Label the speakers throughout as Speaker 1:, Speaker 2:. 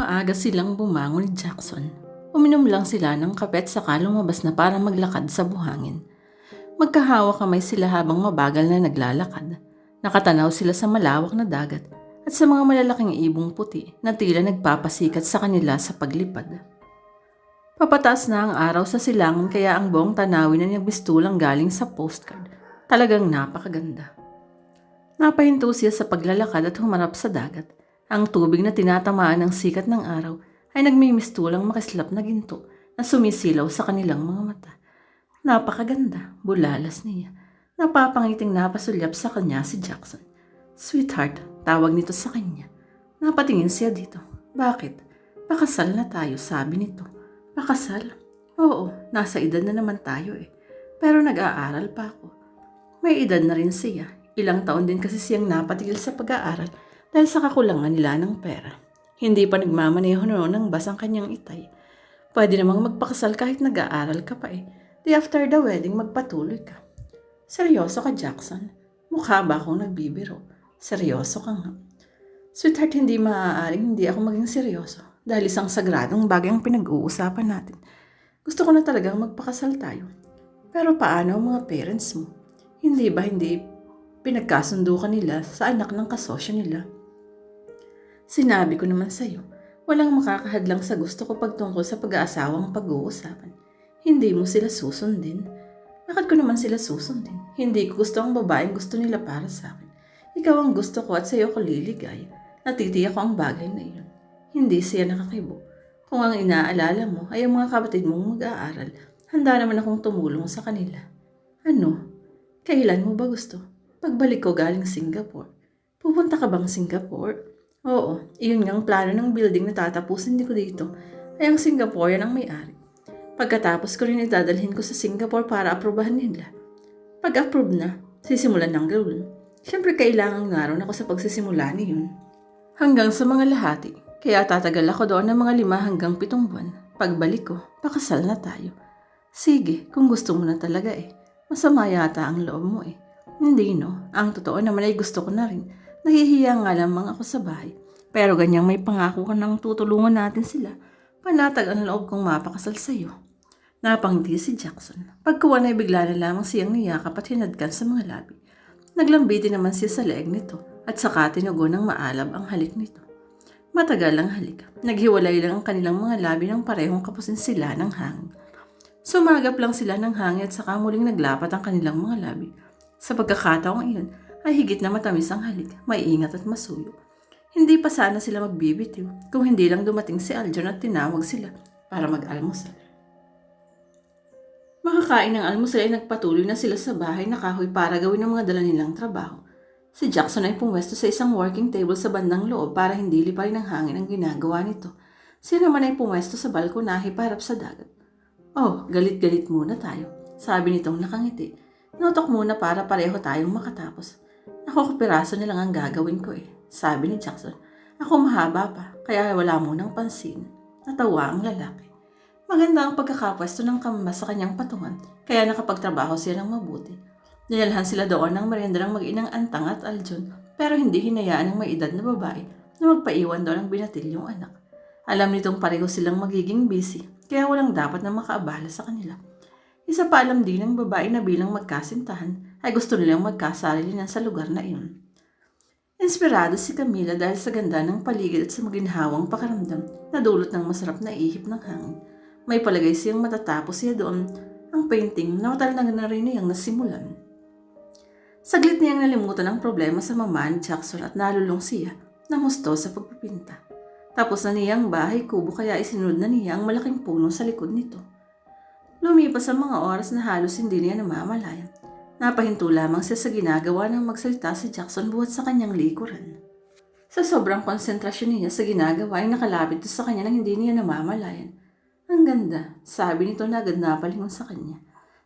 Speaker 1: Maaga silang bumangon ni Jackson. Uminom lang sila ng kape at lumabas na para maglakad sa buhangin. Magkahawa kamay sila habang mabagal na naglalakad. Nakatanaw sila sa malawak na dagat at sa mga malalaking ibong puti na tila nagpapasikat sa kanila sa paglipad. Papataas na ang araw sa silangan kaya ang buong tanawin na nagbistulang galing sa postcard. Talagang napakaganda. Napahinto siya sa paglalakad at humarap sa dagat. Ang tubig na tinatamaan ng sikat ng araw ay nagmimistulang makislap na ginto na sumisilaw sa kanilang mga mata. Napakaganda, bulalas niya. Napapangiting napasulyap sa kanya si Jackson. Sweetheart, tawag nito sa kanya. Napatingin siya dito. Bakit? Pakasal na tayo, sabi nito. Pakasal? Oo, nasa edad na naman tayo eh. Pero nag-aaral pa ako. May edad na rin siya. Ilang taon din kasi siyang napatigil sa pag-aaral dahil sa kakulangan nila ng pera. Hindi pa nagmamaneho noon ng bas ang kanyang itay. Pwede namang magpakasal kahit nag-aaral ka pa eh. Di after the wedding magpatuloy ka. Seryoso ka, Jackson? Mukha ba akong nagbibiro? Seryoso ka nga. Sweetheart, hindi maaaring hindi ako maging seryoso dahil isang sagradong bagay ang pinag-uusapan natin. Gusto ko na talagang magpakasal tayo. Pero paano ang mga parents mo? Hindi ba hindi pinagkasundo ka nila sa anak ng kasosyo nila? Sinabi ko naman sa'yo, walang makakahadlang sa gusto ko pagtungkol sa pag-aasawang pag-uusapan. Hindi mo sila susundin. Bakit ko naman sila susundin? Hindi ko gusto ang babaeng gusto nila para sa akin. Ikaw ang gusto ko at sa'yo ko liligay. Natitiyak ko ang bagay na iyon. Hindi siya nakakibo. Kung ang inaalala mo ay ang mga kapatid mong mag-aaral, handa naman akong tumulong sa kanila. Ano? Kailan mo ba gusto? Pagbalik ko galing Singapore. Pupunta ka bang Singapore? Oo, iyon nga ang plano ng building na tatapusin ko dito ay ang Singaporean ang may-ari. Pagkatapos ko rin idadalhin ko sa Singapore para aprobahan nila. Pag-approve na, sisimulan ng gawin. Siyempre kailangang naroon ako sa pagsisimula niyon. Hanggang sa mga lahati, kaya tatagal ako doon ng mga lima hanggang pitong buwan. Pagbalik ko, pakasal na tayo. Sige, kung gusto mo na talaga eh. Masama yata ang loob mo eh. Hindi no, ang totoo naman ay gusto ko na rin. Nahihiya nga lamang ako sa bahay. Pero ganyang may pangako ka nang tutulungan natin sila. Panatag ang loob kong mapakasal sa'yo. Napangiti si Jackson. Pagkuwan ay bigla na lamang siyang niyakap at hinadkan sa mga labi. Naglambiti naman siya sa leeg nito at saka tinugo ng maalab ang halik nito. Matagal ang halik. Naghiwalay lang ang kanilang mga labi ng parehong kapusin sila ng hangin. Sumagap lang sila ng hangin at saka muling naglapat ang kanilang mga labi. Sa pagkakataong iyon ay higit na matamis ang halik, maiingat at masuyo. Hindi pa sana sila magbibitiw kung hindi lang dumating si Aljon at tinawag sila para mag-almusal. Makakain ng almusal ay nagpatuloy na sila sa bahay na kahoy para gawin ang mga dala nilang trabaho. Si Jackson ay pumwesto sa isang working table sa bandang loob para hindi liparin ng hangin ang ginagawa nito. Siya naman ay pumwesto sa balkonahe para sa dagat. Oh, galit-galit muna tayo, sabi nitong nakangiti. Notok muna para pareho tayong makatapos. Ako kapiraso na lang ang gagawin ko eh, sabi ni Jackson. Ako mahaba pa, kaya wala munang pansin. Natawa ang lalaki. Maganda ang pagkakapwesto ng kamba sa kanyang patungan, kaya nakapagtrabaho siya ng mabuti. Dinalhan sila doon ng merienda ng mag-inang Antang at Aljon, pero hindi hinayaan ng may edad na babae na magpaiwan doon ng binatilyong anak. Alam nitong pareho silang magiging busy, kaya walang dapat na makaabala sa kanila. Isa pa alam din ng babae na bilang magkasintahan ay gusto nilang magkasarili na sa lugar na iyon. Inspirado si Camila dahil sa ganda ng paligid at sa maginhawang pakaramdam na dulot ng masarap na ihip ng hangin. May palagay siyang matatapos siya doon ang painting na matagal na rin niyang nasimulan. Saglit niyang nalimutan ang problema sa mama ni Jackson at nalulong siya na musto sa pagpipinta. Tapos na niya ang bahay kubo kaya isinunod na niya ang malaking puno sa likod nito. Lumipas ang mga oras na halos hindi niya namamalayan. Napahinto lamang siya sa ginagawa ng magsalita si Jackson buhat sa kanyang likuran. Sa sobrang konsentrasyon niya sa ginagawa ay nakalapit sa kanya nang hindi niya namamalayan. Ang ganda, sabi nito na agad napalingon sa kanya.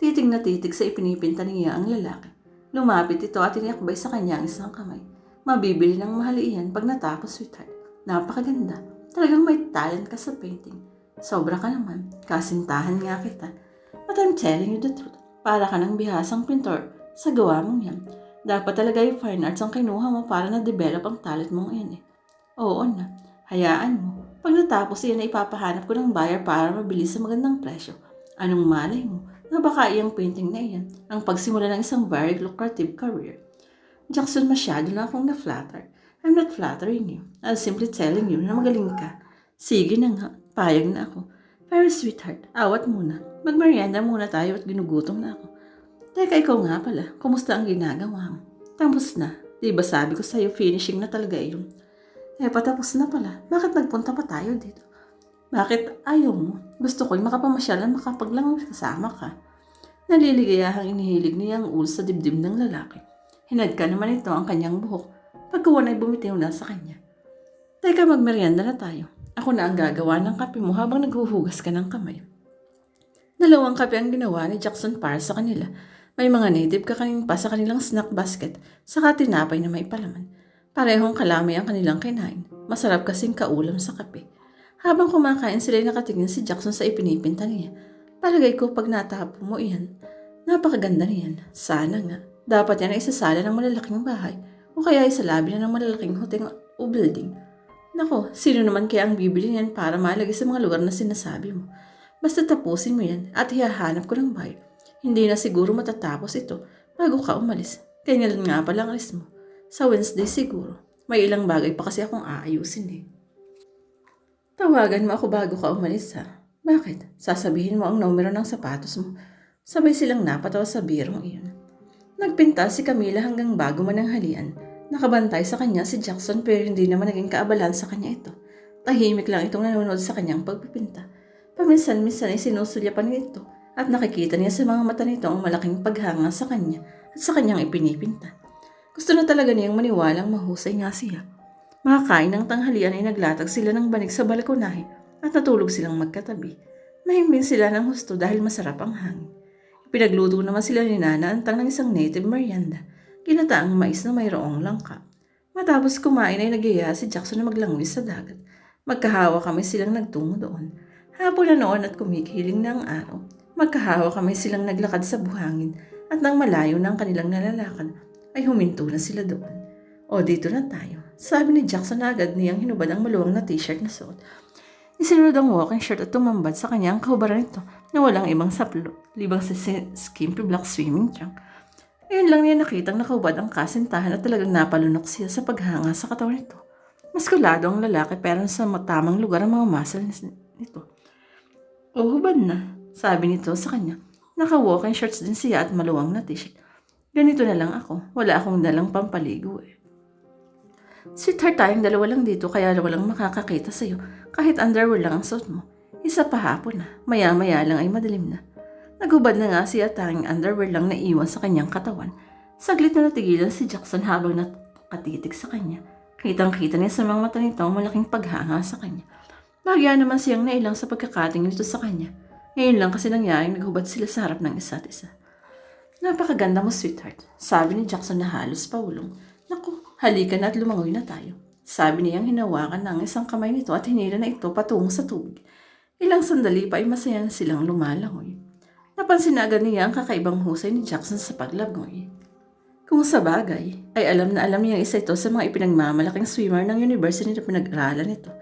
Speaker 1: Titig na titig sa ipinipinta niya ang lalaki. Lumapit ito at tiniyakbay sa kanya ang isang kamay. Mabibili ng mahali iyan pag natapos, sweetheart. Napakaganda. Talagang may talent ka sa painting. Sobra ka naman. Kasintahan nga kita. But I'm telling you the truth. Para ka ng bihasang pintor sa gawa mong yan. Dapat talaga yung fine arts ang kinuha mo para na-develop ang talent mong yan eh. Oo na. Hayaan mo. Pag natapos iyan ay ipapahanap ko ng buyer para mabili sa magandang presyo. Anong malay mo na baka iyang painting na iyan ang pagsimula ng isang very lucrative career. Jackson, masyado na akong na-flatter. I'm not flattering you. I'm simply telling you na magaling ka. Sige na nga, payag na ako. Pero sweetheart, awat muna. Magmerienda muna tayo at ginugutom na ako. Teka, ikaw nga pala, kumusta ang ginagawa mo? Tapos na. Di ba sabi ko sa'yo, finishing na talaga yun. Eh, patapos na pala. Bakit nagpunta pa tayo dito? Bakit ayaw mo? Gusto ko'y makapamasyal at makapaglangoy kasama ka. Naliligayahang inihilig niya ang ulo sa dibdib ng lalaki. Hinadka naman ito ang kanyang buhok. Pagkawan ay bumitiw na sa kanya. Teka, magmerienda na tayo. Ako na ang gagawa ng kape mo habang naghuhugas ka ng kamay. Dalawang kape ang ginawa ni Jackson para sa kanila. May mga native kakanin pa sa kanilang snack basket, saka tinapay na may palaman. Parehong kalamay ang kanilang kinain. Masarap kasing kaulam sa kape. Habang kumakain sila nakatingin si Jackson sa ipinipinta niya. Palagay ko pag natapo mo iyan, napakaganda niyan. Sana nga. Dapat yan ay isasala ng malalaking bahay o kaya isalabi na ng malalaking hotel o building. Nako, sino naman kaya ang bibili niyan para malagay sa mga lugar na sinasabi mo? Basta tapusin mo yan at hihahanap ko ng buyer. Hindi na siguro matatapos ito bago ka umalis. Kailan nga pala ang alis mo? Sa Wednesday siguro. May ilang bagay pa kasi akong aayusin eh. Tawagan mo ako bago ka umalis ha. Bakit? Sasabihin mo ang numero ng sapatos mo. Sabay silang napatawa sa birong iyon. Nagpinta si Camila hanggang bago man ang halian. Nakabantay sa kanya si Jackson pero hindi naman naging kaabalan sa kanya ito. Tahimik lang itong nanonood sa kanyang pagpipinta. Paminsan-minsan ay sinusulyapan nito at nakikita niya sa mga mata nito ang malaking paghanga sa kanya at sa kanyang ipinipinta. Gusto na talaga niyang maniwalang mahusay nga siya. Makakain ng tanghalian ay naglatag sila ng banig sa balkonahe at natulog silang magkatabi. Nahimbing sila ng husto dahil masarap ang hangin. Pinagluto naman sila ni Nana ang tang ng isang native merienda, ginataang mais na mayroong langka. Matapos kumain ay nagyaya si Jackson na maglangoy sa dagat. Magkahawa kami silang nagtungo doon. Hapon na noon at kumikiling na ang araw. Magkahawa kami silang naglakad sa buhangin at nang malayo ng kanilang nalalakad ay huminto na sila doon. O dito na tayo. Sabi ni Jackson na agad niyang hinubad ang maluwang na t-shirt na suot. Isinunod ang walking shirt at tumambad sa kanyang kahubaran nito na walang ibang saplo, libang sa skimpy black swimming trunk. Ngayon lang niya nakitang nakahubad ang kasintahan at talagang napalunok siya sa paghanga sa katawan nito. Maskulado ang lalaki pero sa tamang lugar ang mga muscle nito. O hubad na, sabi nito sa kanya. Naka-walking shorts din siya at maluwang na t-shirt. Ganito na lang ako. Wala akong dalang pampaligo eh. Sweetheart tayong dalawa lang dito kaya walang makakakita sa'yo kahit underwear lang ang suot mo. Isa pa hapon na, maya-maya lang ay madilim na. Nagubad na nga siya tanging underwear lang na iwan sa kanyang katawan. Saglit na natigilan si Jackson habang nakatitig sa kanya. Kitang-kita niya sa mga mata nito ang malaking paghanga sa kanya. Bagya naman siyang nailang sa pagkakating nito sa kanya. Ngayon lang kasi nangyaring naghubad sila sa harap ng isa't isa. Napakaganda mo, sweetheart. Sabi ni Jackson na halos pawulong. Naku, halika na at lumangoy na tayo. Sabi niyang hinawakan ng isang kamay nito at hinila na ito patungo sa tubig. Ilang sandali pa ay masaya na silang lumalangoy. Napansin na agad niya ang kakaibang husay ni Jackson sa paglangoy. Kung sa bagay, ay alam na alam niyang isa ito sa mga ipinagmamalaking swimmer ng university na pinag-aralan nito.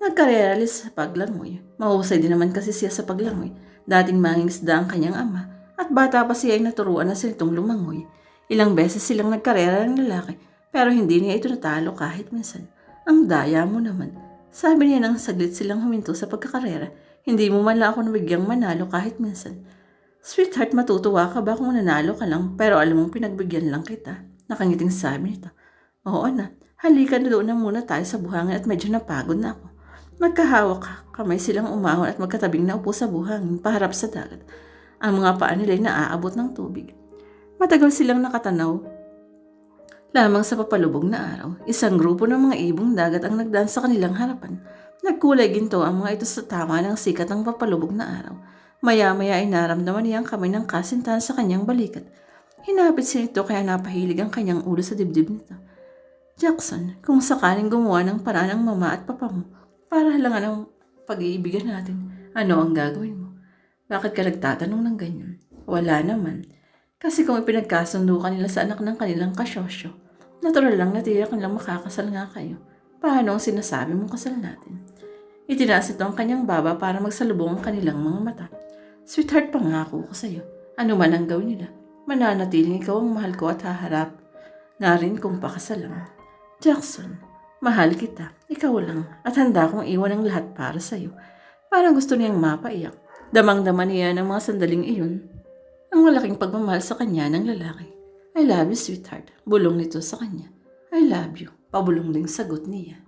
Speaker 1: Nagkareralis sa paglangoy. Mahusay din naman kasi siya sa paglangoy. Dating mangingisda ang kanyang ama at bata pa siya ay naturuan na silitong lumangoy. Ilang beses silang nagkarera ng lalaki pero hindi niya ito natalo kahit minsan. Ang daya mo naman. Sabi niya nang saglit silang huminto sa pagkakarera. Hindi mo man lang ako nabigyang manalo kahit minsan. Sweetheart, matutuwa ka ba kung nanalo ka lang pero alam mong pinagbigyan lang kita? Nakangiting sabi nito. Oo na, halika na doon na muna tayo sa buhangin at medyo napagod na ako. Magkahawak ka, kamay silang umahon at magkatabing naupo sa buhangin paharap sa dagat. Ang mga paa nila ay naaabot ng tubig. Matagal silang nakatanaw. Lamang sa papalubog na araw, isang grupo ng mga ibong dagat ang nagdaan sa kanilang harapan. Nagkulay ginto ang mga ito sa tama ng sikat ng papalubog na araw. Maya-maya ay naramdaman niya ang kamay ng kasintahan sa kanyang balikat. Hinapit siya nito kaya napahilig ang kanyang ulo sa dibdib nito. Jackson, kung sakaling gumawa ng paraan ng mama at papa mo para halangan ang pag-iibigan natin, ano ang gagawin mo? Bakit ka nagtatanong ng ganyan? Wala naman. Kasi kung ipinagkasundo ka nila sa anak ng kanilang kasyosyo, natural lang na tiyak lang makakasal nga kayo. Paano ang sinasabi mong kasal natin? Itinaas ito ang kanyang baba para magsalubong ang kanilang mga mata. Sweetheart, pangako ko sa'yo. Ano man ang gawin nila, mananatiling ikaw ang mahal ko at haharap. Narin kung pakasalang. Jackson, mahal kita. Ikaw lang. At handa kong iwan ang lahat para sa'yo. Parang gusto niyang mapaiyak. Damang-dama niya ng mga sandaling iyon. Ang malaking pagmamahal sa kanya ng lalaki. I love you, sweetheart. Bulong nito sa kanya. I love you. Pabulong ding sagot niya.